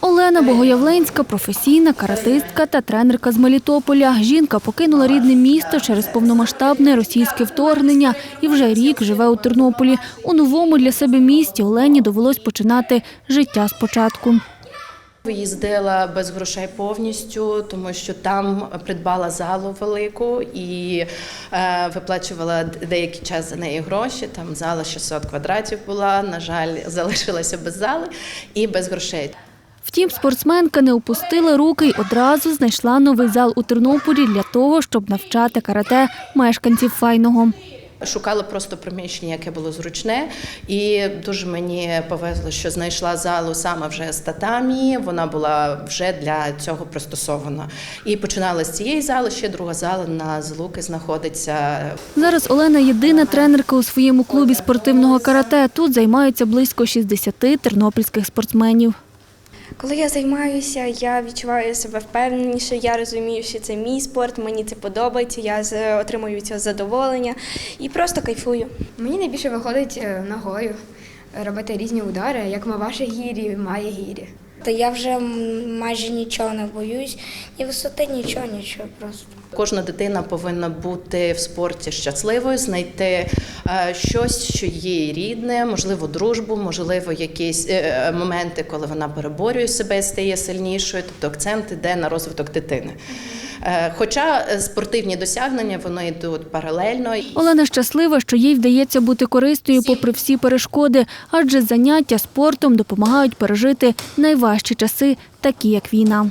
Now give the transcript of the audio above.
Олена Богоявленська, професійна каратистка та тренерка з Мелітополя. Жінка покинула рідне місто через повномасштабне російське вторгнення і вже рік живе у Тернополі. У новому для себе місті Олені довелось починати життя спочатку. Виїздила без грошей повністю, тому що там придбала залу велику і е, виплачувала деякий час за неї гроші. Там зала 600 квадратів була. На жаль, залишилася без зали і без грошей. Втім, спортсменка не опустила руки й одразу знайшла новий зал у Тернополі для того, щоб навчати карате мешканців файного. Шукала просто приміщення, яке було зручне, і дуже мені повезло, що знайшла залу саме вже з татамі. Вона була вже для цього пристосована. І починала з цієї зали. Ще друга зала на Злуки знаходиться. Зараз Олена єдина тренерка у своєму клубі спортивного карате. Тут займаються близько 60 тернопільських спортсменів. Коли я займаюся, я відчуваю себе впевненіше. Я розумію, що це мій спорт, мені це подобається. Я з- отримую від цього задоволення і просто кайфую. Мені найбільше виходить е, ногою робити різні удари, як Маваші гірі, Має гірі. Та я вже майже нічого не боюсь, ні висоти, нічого, нічого просто. Кожна дитина повинна бути в спорті щасливою, знайти щось, що їй рідне, можливо, дружбу, можливо, якісь е, е, моменти, коли вона переборює себе і стає сильнішою. Тобто акцент іде на розвиток дитини. Е, Хоча е, спортивні досягнення вони йдуть паралельно. Олена щаслива, що їй вдається бути корисною попри всі перешкоди, адже заняття спортом допомагають пережити найважчі часи, такі як війна.